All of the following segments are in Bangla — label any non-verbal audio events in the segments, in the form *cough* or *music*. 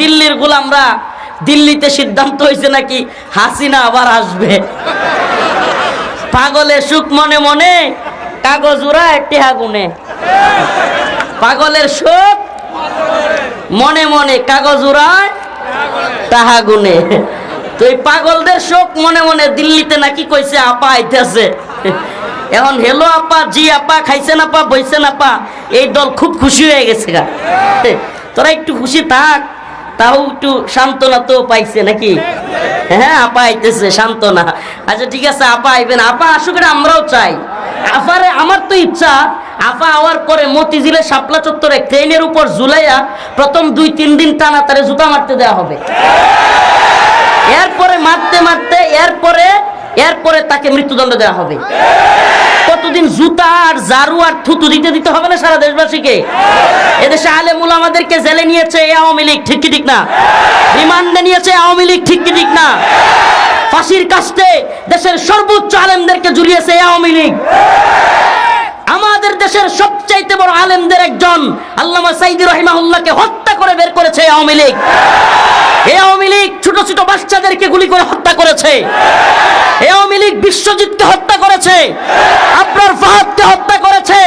দিল্লির গোলামরা দিল্লিতে সিদ্ধান্ত হয়েছে নাকি হাসিনা আবার আসবে? পাগলের সুখ মনে মনে কাগজ উড়ায় টেহা গুনে। পাগলের সুখ মনে মনে কাগজ উড়ায় তাহা গুনে। তো এই পাগলদের শোক মনে মনে দিল্লিতে নাকি কইছে, আপা আইতেছে। এখন হেলো আপা, জি আপা খাইছেন আপা বইছেন আপা এই দল খুব খুশি হয়ে গেছে গা। তোরা একটু খুশি থাক। তাও একটু সান্ত্বনা তো পাইছে নাকি? হ্যাঁ আপা আইতেছে, সান্ত্বনা। আচ্ছা ঠিক আছে, আপা আইবেন। আপা আসুক আমরাও চাই। আপারে আমার তো ইচ্ছা, আপা আওয়ার পরে মতিঝিলে শাপলা চত্বরে ট্রেনের উপর জুলাইয়া প্রথম দুই, তিন দিন টানা তারে জুতা মারতে দেওয়া হবে। এরপরে মারতে মারতে, এরপরে এরপরে তাকে মৃত্যুদণ্ড দেওয়া হবে। কতদিন জুতা আর জারু আর থুতু দিতে দিতে হবে না সারা দেশবাসীকে? এদেশে আলেমুল আমাদেরকে জেলে নিয়েছে এই আওয়ামী লীগ, ঠিক কি ঠিক না? রিমান্ডে নিয়েছে আওয়ামী লীগ, ঠিক কি ঠিক না? ফাঁসির কাস্তে দেশের সর্বোচ্চ আলেমদেরকে জুড়িয়েছে এই আওয়ামী লীগ। আমাদের দেশের সবচাইতে বড় আলেমদের একজন আল্লামা সাইদি রহিমাহুল্লাহকে হত্যা করে বের করেছে আওয়ামী লীগ। এই আওয়ামী লীগ ছোট ছোট বাচ্চাদেরকে গুলি করে হত্যা করেছে। এই আওয়ামী লীগ বিশ্বজিৎকে হত্যা করেছে। আপনার ফাহাদকে হত্যা করেছে।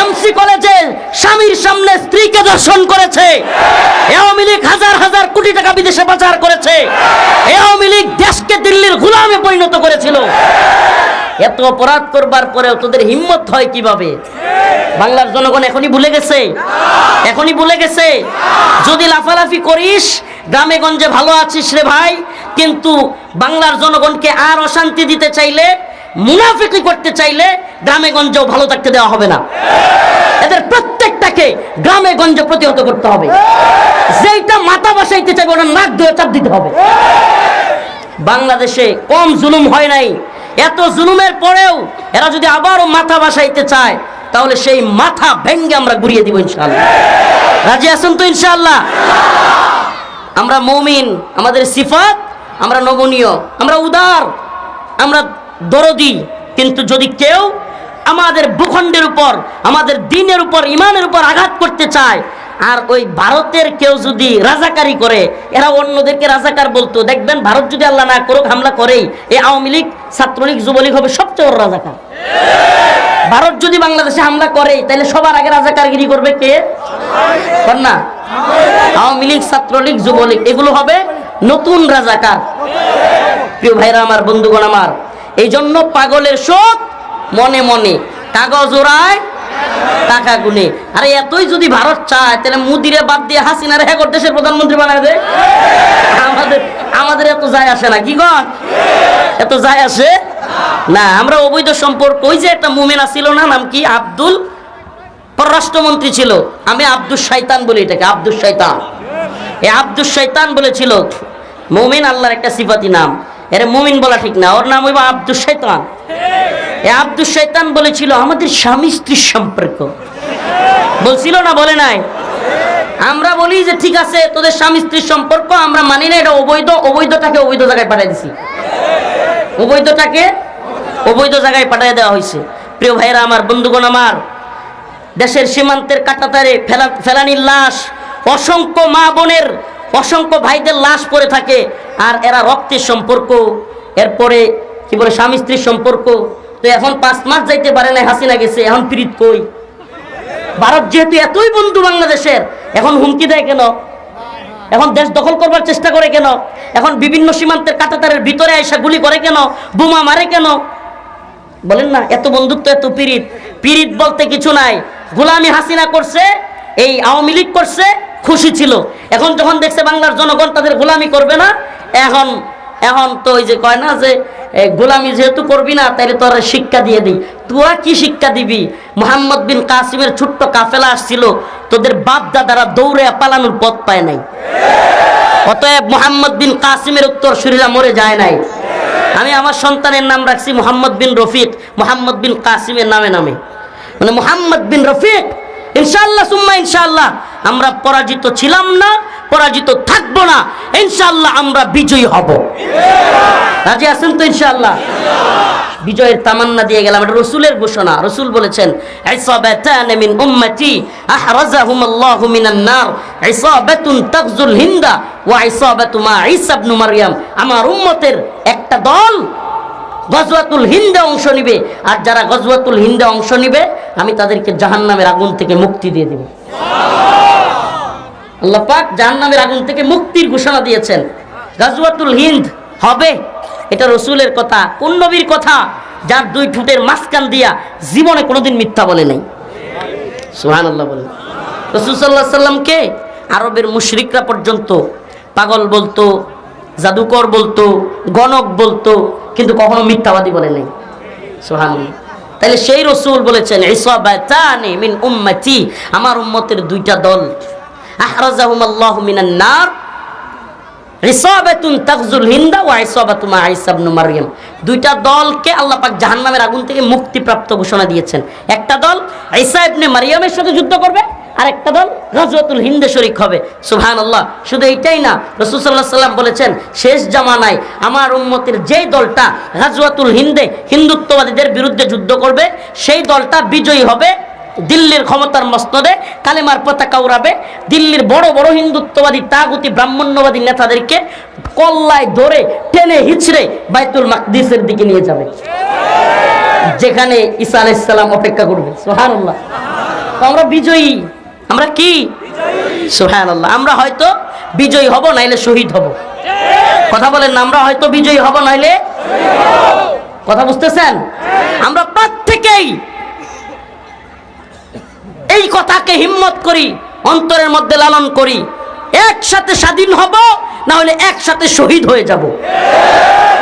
এমসি কলেজে স্বামীর সামনে স্ত্রীকে দর্শন করেছে। আওয়ামী লীগ হাজার হাজার কোটি টাকা বিদেশে পাচার করেছে। আওয়ামী লীগ দেশকে দিল্লির গোলামে পরিণত করেছিল। এত অপরাধ করবার পরেও তোদের হিম্মত হয় কীভাবে? বাংলার জনগণ এখনই ভুলে গেছে? এখনই ভুলে গেছে? যদি লাফালাফি করিস, গ্রামে গঞ্জে ভালো আছিস রে ভাই, কিন্তু বাংলার জনগণকে আর অশান্তি দিতে চাইলে, মুনাফিকি করতে চাইলে গ্রামে গঞ্জেও ভালো থাকতে দেওয়া হবে না। এদের প্রত্যেকটাকে গ্রামে গঞ্জে প্রতিহত করতে হবে। যেইটা মাথা বসাইতে চাইবে ওটা নাক ধরে চাপ দিতে হবে। বাংলাদেশে কম জুলুম হয় নাই। এত জুলুমের পরেও এরা যদি আবারও মাথা বাসাইতে চায়, তাহলে সেই মাথা ভেঙ্গে আমরা ঘুরিয়ে দিব ইনশাআল্লাহ। রাজি আছেন তো ইনশাআল্লাহ? আমরা মৌমিন, আমাদের সিফাত, আমরা নমনীয়, আমরা উদার, আমরা দরদি। কিন্তু যদি কেউ আমাদের ভূখণ্ডের উপর, আমাদের দিনের উপর ইমানের উপর আঘাত করতে চায় আর ওই ভারতের কেউ যদি রাজাকারি করে, এরা অন্যদেরকে রাজাকার বলতো। দেখবেন ভারত যদি আল্লাহ না করুক, হামলা করেই এই আওয়ামী লীগ, ছাত্রলীগ, যুবলীগ হবে সবচেয়ে বড় রাজাকার। ভারত যদি বাংলাদেশে হামলা করে, তাহলে সবার আগে রাজাকারগিরি করবে কে? না? আওয়ামী লীগ, ছাত্রলীগ, যুবলীগ, এগুলো হবে নতুন রাজাকার। প্রিয় ভাইরা আমার, বন্ধুগণ আমার এই জন্য পাগলের শোক মনে মনে। কাগজ ওড়ায় টাকা গুনে। আরে এতই যদি ভারত চায়, তাহলে মুদিরে বাদ দিয়ে হাসিনারে হ্যাঁ দেশের প্রধানমন্ত্রী বানায় দেয় আমাদের আমাদের এত যায় আসে না, কি গন এত যায় আসে? না, আমরা অবৈধ সম্পর্ক। ওই যে একটা মুমেনা ছিল না, নাম কি? আব্দুল পররাষ্ট্রমন্ত্রী ছিল। আমি আব্দুল শয়তান বলি এটাকে আব্দুল শয়তান এই আব্দুল শয়তান বলেছিল, মুমিন আল্লাহর একটা সিফাতি নাম। এর মুমিন বলা ঠিক না, ওর নাম হইব আব্দুল শয়তান এ আব্দুল শয়তান বলেছিল, আমাদের স্বামী স্ত্রীর সম্পর্ক। বলছিল না, বলে নাই। আমরা বলি যে, ঠিক আছে, তোদের স্বামী স্ত্রীর সম্পর্ক, আমরা মানি না, এটা অবৈধ, অবৈধটাকে অবৈধ জায়গায় পাঠিয়ে দিছি। অবৈধটাকে অবৈধ জায়গায় পাঠিয়ে দেওয়া হয়েছে। প্রিয় ভাইরা আমার, বন্ধুগণ আমার, দেশের সীমান্তের কাটাতারে ফেলা ফেলানির লাশ, অসংখ্য মা বোনের, অসংখ্য ভাইদের লাশ পড়ে থাকে, আর এরা রক্তের সম্পর্ক। এরপরে কি বলে, স্বামী স্ত্রীর সম্পর্ক। তো এখন পাঁচ মাস যাইতে পারে না হাসিনা গেছে, এখন প্রীত কই? ভারত যেহেতু এতই বন্ধু বাংলাদেশের, এখন হুমকি দেয় কেন? এখন দেশ দখল করবার চেষ্টা করে কেন? এখন বিভিন্ন সীমান্তের কাটাতারের ভিতরে এসে গুলি করে কেন? বোমা মারে কেন? বলেন না, এত বন্ধুত্ব, এত পিরিত পিরিত বলতে কিছু নাই। গোলামি হাসিনা করছে, এই আওয়ামী লীগ করছে, খুশি ছিল। এখন যখন দেখছে বাংলার জনগণ তাদের গোলামি করবে না, এখন এখন তো ওই যে কয় না যে গোলামি যেহেতু করবি না তাহলে তোর শিক্ষা দিয়ে দিই। তোরা কি শিক্ষা দিবি? মোহাম্মদ বিন কাসিমের ছোট্ট কাফেলা আসছিল, তোদের বাপ দাদারা দৌড়ে পালানোর পথ পায় নাই। অতএব মোহাম্মদ বিন কাসিমের উত্তর শরীরা মরে যায় নাই। আমি আমার সন্তানের নাম রাখছি মোহাম্মদ বিন রফিক, মোহাম্মদ বিন কাসিমের নামে নামে। মানে মোহাম্মদ বিন রফিক, ইনশাআল্লাহ, সুম্মা ইনশাআল্লাহ, আমরা পরাজিত ছিলাম না পরাজিত থাকব না ইনশাল্লাহ আমরা বিজয়ী হব। রাজি আছেন তো ইনশাআল্লাহ? বিজয়ের তামান্না দিয়ে গেলাম, এটা রসুলের ঘোষণা। রসুল বলেছেন, ইসাবাতান মিন উম্মতি আহরাজাহুম আল্লাহু মিনান নার, ইসাবাতুন তাগজুল হিন্দা ওয়া ইসাবাতু মা ঈসা ইবনে মারইয়াম। আমার উম্মতের একটা দল গজওয়াতুল হিন্দে অংশ নিবে, আর যারা গজওয়াতুল হিন্দে অংশ নিবে, আমি তাদেরকে জাহান্নামের আগুন থেকে মুক্তি দিয়ে দেব। আল্লাহ পাক জাহান্নামের আগুন থেকে মুক্তির ঘোষণা দিয়েছেন। গাজওয়াতুল হিন্দ হবে, এটা রসুলের কথা, কোন নবীর কথা, যার দুই ঠুটের মাঝখান দিয়া জীবনে কোনোদিন মিথ্যা বলে নাই। সুহান আল্লাহ বলে। রসুল সাল্লাহ সাল্লামকে আরবের মুশরিকরা পর্যন্ত, পাগল বলতো, জাদুকর বলতো, গণক বলতো, কিন্তু কখনো মিথ্যাবাদী বলে নাই। সুহান তাহলে সেই রসুল বলেছেন ইসাবাতানি মিন উম্মতি আমার উম্মতের দুইটা দল আহরাজাহুম আল্লাহ মিনান নার। ইসাবাতুন তাগজুল হিন্দা ওয়া ইসাবাতু মা ইবনে মারইয়াম। দুইটা দলকে আল্লাহ পাক জাহান্নামের আগুন থেকে মুক্তিপ্রাপ্ত ঘোষণা দিয়েছেন। একটা দল ঈসা ইবনে মারইয়ামের সাথে যুদ্ধ করবে আর একটা দল হিন্দে শরিক হবে। সুবহানাল্লাহ, শুধু এইটাই না, রাসূল আলাইহি সাল্লাম বলেছেন, শেষ জামানায় আমার উম্মতের যেই দলটা গজওয়াতুল হিন্দে হিন্দুত্ববাদীদের বিরুদ্ধে যুদ্ধ করবে, সেই দলটা বিজয়ী হবে। দিল্লির ক্ষমতার মসনদে কালেমার পতাকা উড়াবে। দিল্লির বড় বড় হিন্দুত্ববাদী তাগুতি ব্রাহ্মণ্যবাদী নেতাদেরকে কল্লায় ধরে টেনে হিচড়ে বাইতুল মাকদিসের দিকে নিয়ে যাবে। যেখানে ঈসা আলাইসাল্লাম অপেক্ষা করবে। সোহানুল্লাহ আমরা বিজয়ী। আমরা কি? সোহানুল্লাহ আমরা হয়তো বিজয়ী হব নাইলে শহীদ হব। কথা বলেন না আমরা হয়তো বিজয়ী হব নাইলে কথা বুঝতেছেন? আমরা প্রত্যেকেই এই কথাকে হিম্মত করি, অন্তরের মধ্যে লালন করি। একসাথে স্বাধীন হব না হলে একসাথে শহীদ হয়ে যাব।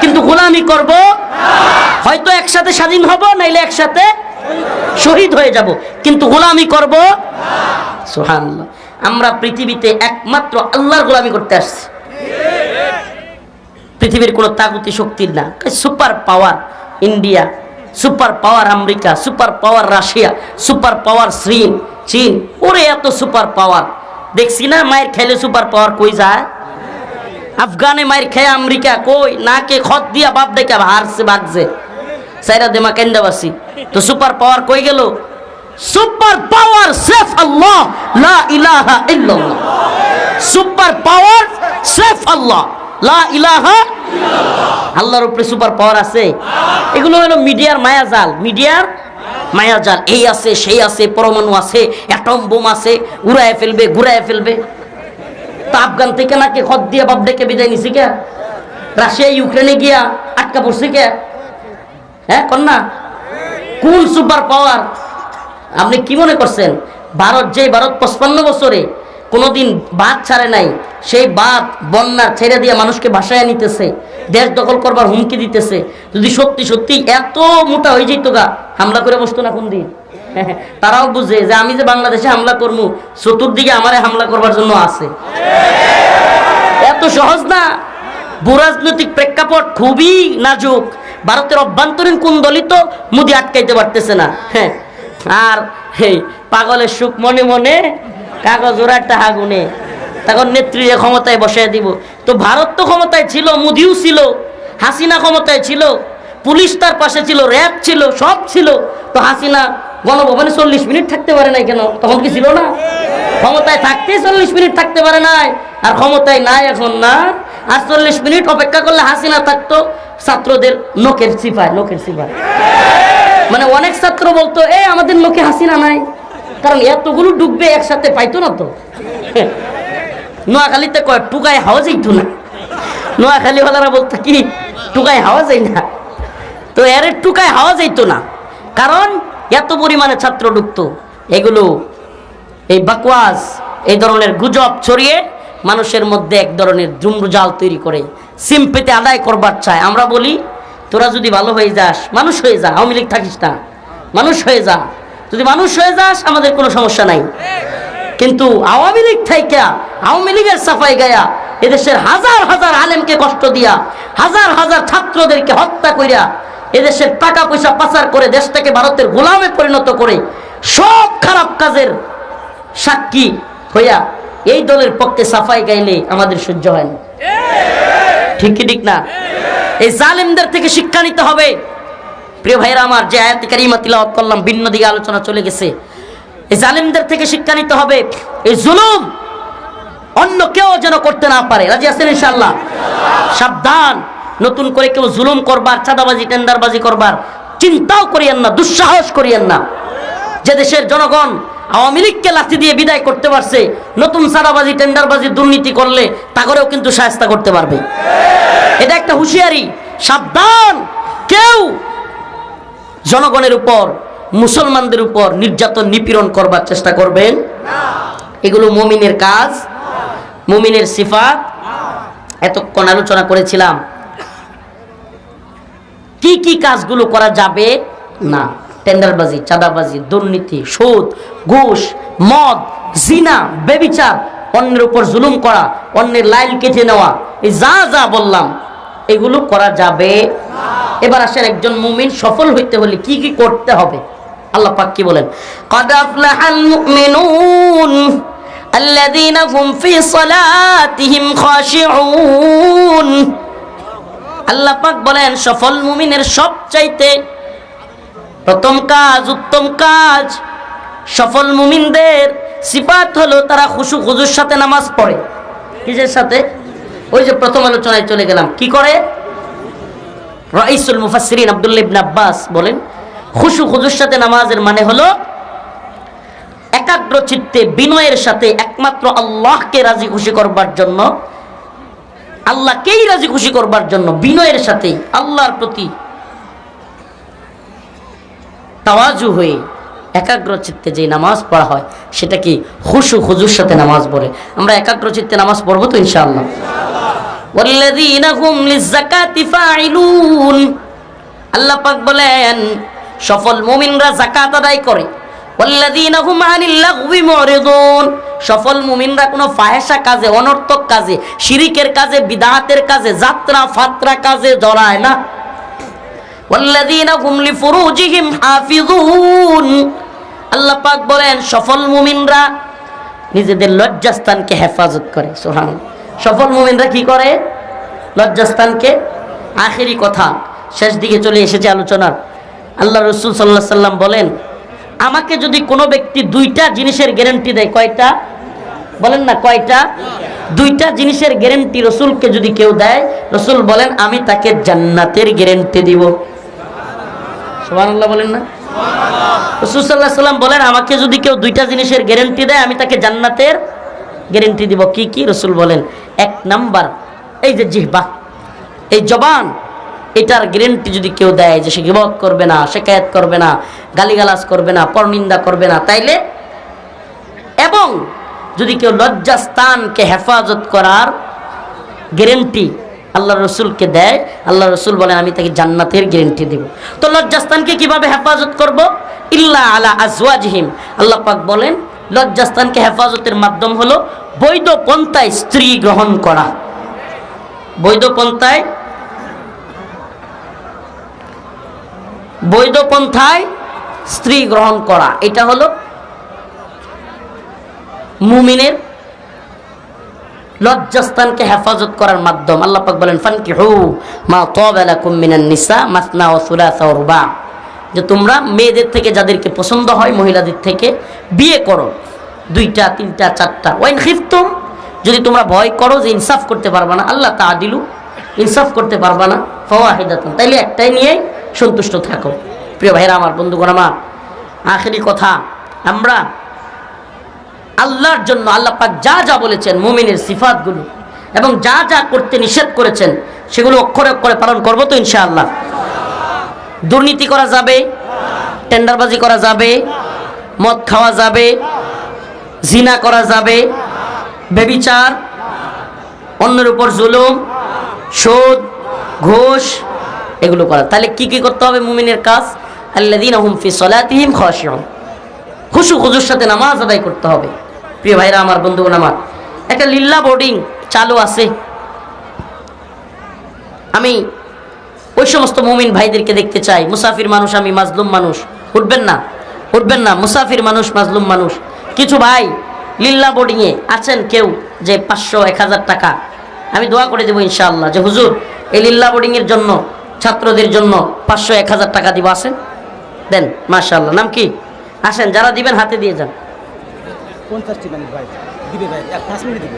কিন্তু গোলামি করব? হয়তো একসাথে স্বাধীন হব, নাইলে একসাথে শহীদ হয়ে যাব। কিন্তু গোলামি করব? সুবহানাল্লাহ। আমরা পৃথিবীতে একমাত্র আল্লাহর গোলামি করতে আসছি। পৃথিবীর কোনো তাগুতি শক্তির না। Super power India super power America super power Russia super power চীন চীন ওরে এত সুপার পাওয়ার দেখছি না মায়ের খেলে সুপার পাওয়ার কই যায় আফগানে মায়ের খেয়ে আমেরিকা কই নাকে খত দিয়া বাপ দেখে হারছে বাগছে সাইরা দেমা কেন্দাবাসি তো সুপার পাওয়ার কই গেল সুপার পাওয়ার সেফ আল্লাহ লা ইলাহা ইল্লাল্লাহ সুপার পাওয়ার সেফ আল্লাহ লা ইলাহা আল্লাহর উপরে সুপার পাওয়ার আছে। এগুলো হলো মিডিয়ার মায়াজাল মিডিয়ার মায়াজাল। এই আছে, সেই আছে, পরমাণু আছে, অ্যাটম বোম আছে উড়ায় ফেলবে, ঘুরায় ফেলবে। তো আফগান থেকে নাকি খত দিয়ে বাপ ডেকে বিদায় নিছি কে? রাশিয়া, ইউক্রেনে গিয়া আটকা পড়ছি কে? হ্যাঁ কন্যা? কোন সুপার পাওয়ার? আপনি কি মনে করছেন? ভারত যে ভারত, পঁচপান্ন বছরে কোনোদিন বাদ ছাড়ে নাই সেই বাদ বন্যা ছেড়ে দিয়ে মানুষকে ভাসায় নিতেছে দেশ দখল করবার হুমকি দিতেছে। যদি সত্যি সত্যি এত মোটা হয়ে যেত গা, হামলা করে বসতো না কোন দিন? *laughs* তারাও বুঝে যে আমি যে বাংলাদেশে হামলা করব চতুর্দিকে আমারে হামলা করবার জন্য আছে। এত সহজ না? ভূরাজনৈতিক প্রেক্ষাপট খুবই নাজুক। ভারতের অভ্যন্তরীণ কুন্দলই তো মুদি আটকাইতে পারতেছে না। হ্যাঁ আর এই পাগলের সুখ মনে মনে কাগজ ওরা একটা হাগুনে। তখন নেত্রীর ক্ষমতায় বসায় দিব। তো ভারত তো ক্ষমতায় ছিল, মুদিও ছিল, হাসিনা ক্ষমতায় ছিল, পুলিশ তার পাশে ছিল, র্যাব ছিল, সব ছিল। তো হাসিনা গণভবনে চল্লিশ মিনিট থাকতে পারে নাই কেন? তখন কি ছিল না? ক্ষমতায় থাকতেই চল্লিশ মিনিট থাকতে পারে নাই। আর ক্ষমতায় নাই এখন না। আর চল্লিশ মিনিট অপেক্ষা করলে হাসিনা থাকতো ছাত্রদের নোকের সিফায় নোকের সিফায় মানে অনেক ছাত্র বলতো, এ, আমাদের লোকে হাসিনা নাই। কারণ এতগুলো ডুববে একসাথে পাইতো না তো। নোয়াখালীতে কয়, টুকায় হাওয়া যাইতো না? নোয়াখালী ওলারা বলতো কি, টুকায় হাওয়া যায় না? তো এর টুকায় হাওয়া যাইতো না। কারণ এত পরিমাণে ছাত্র ঢুকতো, এগুলো এই বাকওয়াজ এই ধরনের গুজব ছড়িয়ে মানুষের মধ্যে এক ধরনের জুমরুজাল তৈরি করে, সিম্পেতে আদায় করবার চায়। আমরা বলি, তোরা যদি ভালো হয়ে যাস, মানুষ হয়ে যা, আওয়ামী লীগ থাকিস না। মানুষ হয়ে যা। যদি মানুষ হয়ে যাস, আমাদের কোনো সমস্যা নাই। কিন্তু আওয়ামী লীগ থাইকা, আওয়ামী লীগের সাফাই গায়া এদেশের হাজার হাজার আলেমকে কষ্ট দিয়া, হাজার হাজার ছাত্রদেরকে হত্যা কইরা, এদেশের টাকা পয়সা পাচার করে দেশটাকে ভারতের গোলামে পরিণত করে, সব খারাপ কাজের সাক্ষী হইয়া এই দলের পক্ষে সাফাই গাইলে আমাদের সহ্য হয় না। ঠিক ঠিক না? এই জালেমদের থেকে শিক্ষা নিতে হবে। প্রিয় ভাইরা আমার যে আয়াত কারিমা তিলাওয়াত করলাম, ভিন্ন দিকে আলোচনা চলে গেছে। এই জালেমদের থেকে শিক্ষা নিতে হবে। এই জুলুম অন্য কেউ যেন করতে না পারে। রাজি আছেন ইনশাল্লাহ সাবধান। নতুন করে কেউ জুলুম করবার, চাঁদাবাজি, টেন্ডারবাজি করবার, চিন্তাও করিয়েন না, দুঃসাহস করিয়েন না। যে দেশের জনগণ আওয়ামী লীগকে লাথি দিয়ে বিদায় করতে পারছে, নতুন সাদাবাজি টেন্ডারবাজি, দুর্নীতি করলে তা করেও কিন্তু সাহস্তা করতে পারবে। এটা একটা হুঁশিয়ারি। সাবধান। কেউ জনগণের উপর মুসলমানদের উপর নির্যাতন নিপীড়ন করবার চেষ্টা করবেন? এগুলো মুমিনের কাজ, মুমিনের সিফাত। এতক্ষণ আলোচনা করেছিলাম। কি কি কাজগুলো করা যাবে? না, টেন্ডারবাজি, চাঁদাবাজি, দুর্নীতি, সুদ, ঘুষ, মদ, জিনা, বেবিচার, অন্যের উপর জুলুম করা, অন্যের লাইন কেটে নেওয়া, এই যা যা বললাম, এগুলো করা যাবে। এবার আসেন একজন মুমিন সফল হইতে হলে কি কি করতে হবে? আল্লাহ পাক কি বলেন قد أفلح المؤمنون الذين هم في صلاتهم خاشعون আল্লাহ পাক বলেন সফল মুমিনের সবচাইতে প্রথম কাজ উত্তম কাজ সফল মুমিনদের সিফাত হলো তারা খুশু খুজুর সাথে নামাজ পড়ে কিসের সাথে ওই যে প্রথম আলোচনায় চলে গেলাম কি করে রাইসুল মুফাসসিরিন আব্দুল্লাহ ইবনে আব্বাস বলেন খুশু খুজুর সাথে নামাজের মানে হলো একাগ্র চিত্তে বিনয়ের সাথে একমাত্র আল্লাহকে রাজি খুশি করবার জন্য, আল্লাহকেই রাজি খুশি করবার জন্য বিনয়ের সাথে আল্লাহর প্রতি তাওয়াজু হয়ে একাগ্র চিত্তে যে নামাজ পড়া হয় সেটা কি হুসু হুজুর সাথে নামাজ পড়ে। আমরা একাগ্র চিত্তে নামাজ পড়ব তো ইনশাআল্লাহ। আল্লাহ পাক বলেন সফল মুমিনরা জাকাত আদায় করে। সফল মুমিনরা কোনো ফাহেসা কাজে, অনর্থক কাজে, শিরিকের কাজে, বিদাহাতের কাজে, যাত্রা ফাত্রা কাজে জড়ায় না। বলেন, সফল মুমিনরা নিজেদের লজ্জাস্থানকে হেফাজত করে। সোহান সফল মুমিনরা কি করে? লজ্জাস্থানকে? আখেরি কথা। শেষ দিকে চলে এসেছে আলোচনার। আল্লাহ রসুল সাল্লাহ সাল্লাম বলেন, আমাকে যদি কোনো ব্যক্তি দুইটা জিনিসের গ্যারেন্টি দেয়, কয়টা? বলেন না, কয়টা? দুইটা জিনিসের গ্যারেন্টি রসুলকে যদি কেউ দেয়, রসুল বলেন, আমি তাকে জান্নাতের গ্যারেন্টি দিব। বলেন না? রসুল সাল্লাহ সাল্লাম বলেন, আমাকে যদি কেউ দুইটা জিনিসের গ্যারেন্টি দেয়, আমি তাকে জান্নাতের গ্যারেন্টি দিব। কি কি? রসুল বলেন, এক নাম্বার, এই যে জিহবা, এই জবান এটার গ্যারেন্টি যদি কেউ দেয় যে সে গিবত করবে না শেখায়ত করবে না, গালিগালাজ করবে না, পরনিন্দা করবে না, তাইলে এবং যদি কেউ লজ্জাস্থানকে হেফাজত করার গ্যারেন্টি আল্লাহ রসুলকে দেয় আল্লাহ রসুল বলেন, আমি তাকে জান্নাতের গ্যারেন্টি দেব। তো লজ্জাস্থানকে কীভাবে হেফাজত করব? ইল্লা আলা আজওয়াজহিম। আল্লাহ পাক বলেন, লজ্জাস্থানকে হেফাজতের মাধ্যম হলো বৈধ পন্থায় স্ত্রী গ্রহণ করা। বৈধ পন্থায় বৈধ পন্থায় স্ত্রী গ্রহণ করা। এটা হলো মুমিনের লজ্জাস্থানকে হেফাজত করার মাধ্যম। আল্লাহ পাক বলেন ফানকি হু মা তাবালাকুম মিনান নিসা মাসনা ও সুলাসা রুবা। যে তোমরা মেয়েদের থেকে যাদেরকে পছন্দ হয়, মহিলাদের থেকে বিয়ে করো। দুইটা, তিনটা, চারটা। ওয়াইন খিফতুম, যদি তোমরা ভয় করো যে ইনসাফ করতে পারবা না, আল্লাহ তা দিলু ইনসাফ করতে পারবা না। ফওয়াহিদাতুন। তাইলে একটাই নিয়েই সন্তুষ্ট থাকো। প্রিয় ভাইরা আমার বন্ধুগণ, আমার আখেরি কথা, আমরা আল্লাহর জন্য আল্লাহ পাক যা যা বলেছেন মুমিনের সিফাতগুলো এবং যা যা করতে নিষেধ করেছেন, সেগুলো অক্ষরে অক্ষরে পালন করব তো ইনশাআল্লাহ। দুর্নীতি করা যাবে, টেন্ডারবাজি করা যাবে, মদ খাওয়া যাবে, জিনা করা যাবে বেবিচার অন্যের উপর জুলুম সুদ ঘুষ এগুলো করা। তাহলে কি কি করতে হবে মুমিনের কাজ? আল্লাদিন হুম ফি সলাতিহিম খাশিউন। খুশু খুজুর সাথে নামাজ আদায় করতে হবে। প্রিয় ভাইরা, আমার বন্ধুগণ, আমার। একটা লিল্লা বোর্ডিং চালু আছে। আমি ওই সমস্ত মুমিন ভাইদেরকে দেখতে চাই। মুসাফির মানুষ আমি, মাজলুম মানুষ। উঠবেন না উঠবেন না। মুসাফির মানুষ, মাজলুম মানুষ। কিছু ভাই লিল্লা বোর্ডিংয়ে আছেন কেউ যে পাঁচশো, এক হাজার টাকা। আমি দোয়া করে দেবো ইনশাআল্লাহ যে, হুজুর, এই লিল্লা বোর্ডিংয়ের জন্য ছাত্রদের জন্য পাঁচশো এক হাজার টাকা দিব আসেন। দেন মাশাআল্লাহ নাম কি? আসেন যারা দিবেন হাতে দিয়ে যান।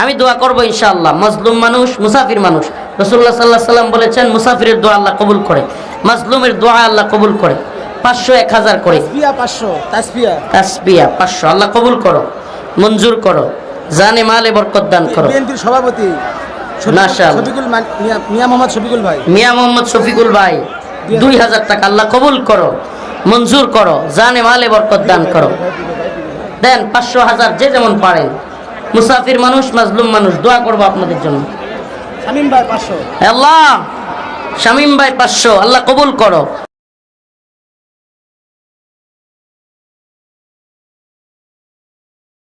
আমি দোয়া করব ইনশাআল্লাহ মজলুম মানুষ মুসাফির মানুষ। রসুল্লাহ সাল্লাহ সাল্লাম বলেছেন মুসাফিরের দোয়া আল্লাহ কবুল করে মাজলুমের দোয়া আল্লাহ কবুল করে পাঁচশো এক হাজার করে। তাসপিয়া পাঁচশো আল্লাহ কবুল করো মঞ্জুর করো জানে মালে বরকত দান করো। সভাপতি মাশাআল্লাহ। শফিকুল মিয়া- মোহাম্মদ শফিকুল ভাই। মিয়া মোহাম্মদ শফিকুল ভাই দুই হাজার টাকা আল্লাহ কবুল করো মঞ্জুর করো জানে মালে বরকত দান করো। দেন পাঁচশো হাজার যে যেমন পারেন মুসাফির মানুষ মাজলুম মানুষ দোয়া করব আপনাদের জন্য। শামিম ভাই পাঁচশো। আল্লাহ শামিম ভাই পাঁচশো আল্লাহ কবুল করো।